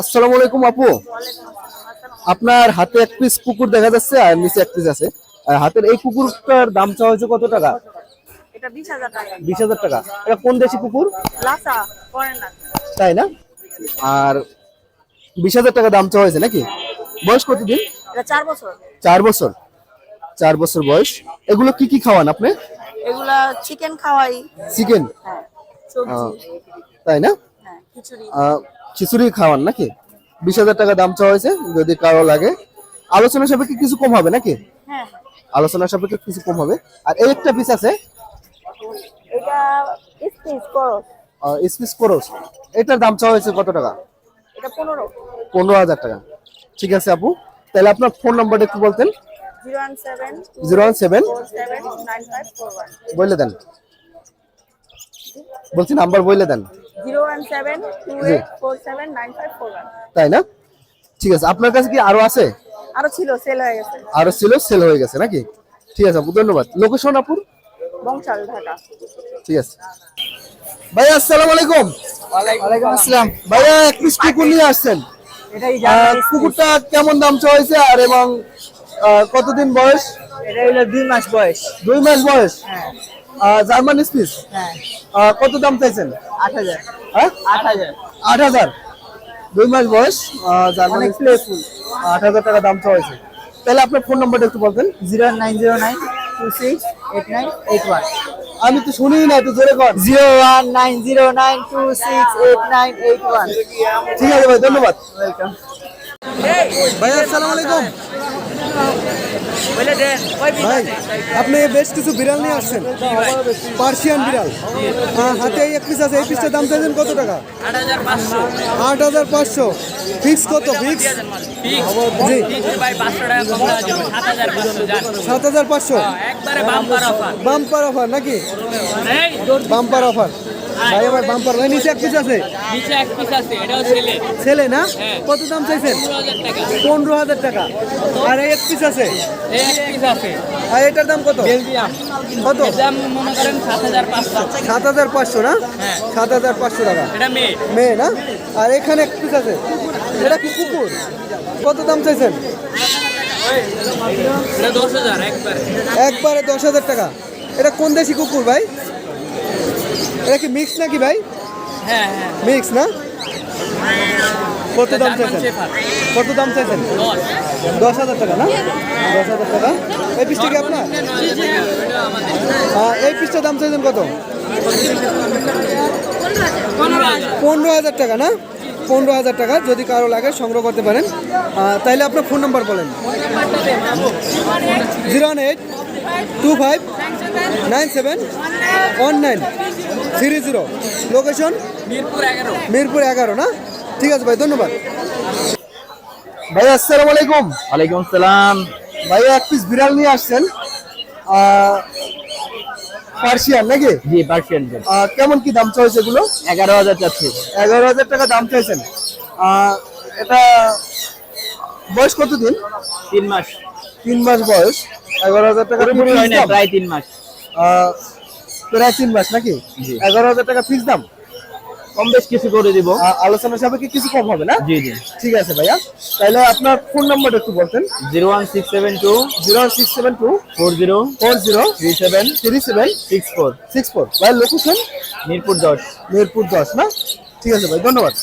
আসসালামু আলাইকুম আপু। আপনার হাতে এক পিস কুকুর দেখা যাচ্ছে আর নিচে এক পিস আছে। আর হাতের এই কুকুরটার দাম চাওয়া হয়েছে কত টাকা? এটা বিশ হাজার টাকা। টাকা। এটা কোন দেশি কুকুর? লাসা তাই না? আর বিশ টাকা দাম চাওয়া হয়েছে নাকি? বয়স কতদিন? এটা চার বছর। চার বছর। চার বছর বয়স। এগুলো কি কি খাওয়ান আপনি? এগুলা চিকেন খাওয়াই। চিকেন হ্যাঁ তাই না? হ্যাঁ খিচুড়ি। খিচুড়ি খাওয়ান নাকি? বিশ হাজার টাকা দাম চাওয়া হয়েছে যদি কারও লাগে। আলোচনা সাপেক্ষে কিছু কম হবে নাকি? হ্যাঁ। আলোচনা সাপেক্ষে কিছু কম হবে। আর এই একটা পিস আছে। স্পিস করস। এটার দাম চাওয়া হয়েছে কত টাকা? পনেরো। হাজার টাকা। ঠিক আছে আপু। তাহলে আপনার ফোন নাম্বারটা একটু বলতেন। জিরো ওয়ান সেভেন বলে দেন। বলছি নাম্বার বলে দেন। Zero one seven two eight four seven nine five four one. তাই না? ঠিক আছে আপনার কাছে কি আরও আছে? আরও ছিল সেল হয়ে গেছে। আরও ছিল সেল হয়ে গেছে নাকি? ঠিক আছে আপু ধন্যবাদ। লোকেশন আপুর বংশাল ঢাকা। ঠিক আছে। ভাইয়া আসসালামু আলাইকুম। ওয়ালাইকুম আসসালাম। ভাইয়া এক পিস কুকুর নিয়ে আসছেন। কুকুরটা কেমন দাম হয়েছে আর এবং আহ, কতদিন বয়স? এটা হলো দুই মাস বয়স। দুই মাস বয়স? হ্যাঁ। জার্মান স্পিস হ্যাঁ। কত দাম চাইছেন? আট হাজার। হ্যাঁ? আট হাজার। আট হাজার? দুই মাস বয়স জার্মান প্লেফুল আট হাজার টাকা দাম হয়েছে তাহলে আপনার ফোন নাম্বারটা একটু বলতেন। Zero nine zero nine two six eight nine eight one. আমি তো শুনি না একটু জোরে কর zero one nine zero nine two six eight nine eight one. ঠিক আছে ভাই ধন্যবাদ। ওয়েলকাম ভাই আসসালামু আলাইকুম। ভাই আপনি বেশ কিছু বিড়াল নিয়ে আসছেন। পার্সিয়ান বিড়াল। হ্যাঁ হাতে এই এক পিস আছে এই পিসটার দাম চাইছেন কত টাকা? আট হাজার পাঁচশো। আট ফিক্স কত? ফিক্স জি। সাত হাজার পাঁচশো বাম্পার অফার নাকি? বাম্পার অফার ভাই আমার বাম্পার ভাই নিচে এক পিস আছে। নিচে এক পিস আছে এটাও ছেলে। ছেলে না? হ্যাঁ। কত দাম চাইছেন? পনেরো হাজার টাকা। আর এক পিস আছে? এক পিস আছে। আর এটার দাম কত? কত? দাম মনে করেন সাত হাজার পাঁচশো। না? হ্যাঁ। সাত হাজার পাঁচশো টাকা। এটা মেয়ে। না? আর এখানে এক পিস আছে। এটা কি কুকুর? কত দাম চাইছেন? একবারে দশ হাজার টাকা। এটা কোন দেশি কুকুর ভাই? এটা কি মিক্স নাকি ভাই? হ্যাঁ হ্যাঁ। মিক্স না? কত দাম চাইছেন। কত দাম চাইছেন? দশ। হাজার টাকা না? দশ হাজার টাকা। এই পিসটা কি আপনার? এটা এই পিসটার দাম চাইছেন কত? পনেরো হাজার টাকা না? পনেরো হাজার টাকা যদি কারও লাগে সংগ্রহ করতে পারেন। তাইলে আপনার ফোন নাম্বার বলেন। Zero one eight two five nine seven one nine three zero. Location Mirpur এগারো। মিরপুর এগারো না? ঠিক আছে ভাই ধন্যবাদ। ভাই আসসালামু আলাইকুম। ওয়ালাইকুম সালাম। ভাই এক পিস বিড়াল নিয়ে আসছেন। পার্সিয়ান নাকি? জি পার্সিয়ান কেমন কি দাম চাইছে এগুলো? এগারো হাজার চাচ্ছি। এগারো হাজার টাকা দাম চাইছেন। আহ, এটা বয়স কতদিন? তিন মাস। তিন মাস বয়স। এগারো হাজার টাকা? প্রায় তিন মাস। প্রায় তিন মাস নাকি। এগারো হাজার টাকা ফিক্স দাম। কম বেশ কিছু করে দিব। আলোচনা সাপেক্ষে কিছু কম হবে না? জি জি। ঠিক আছে ভাইয়া। তাহলে আপনার ফোন নাম্বারটা একটু বলতেন। Zero one six seven two zero one six seven two four zero four zero three seven three seven six four. Six four. ভাই লোকেশন মিরপুর দশ। মিরপুর দশ না? ঠিক আছে ভাই ধন্যবাদ।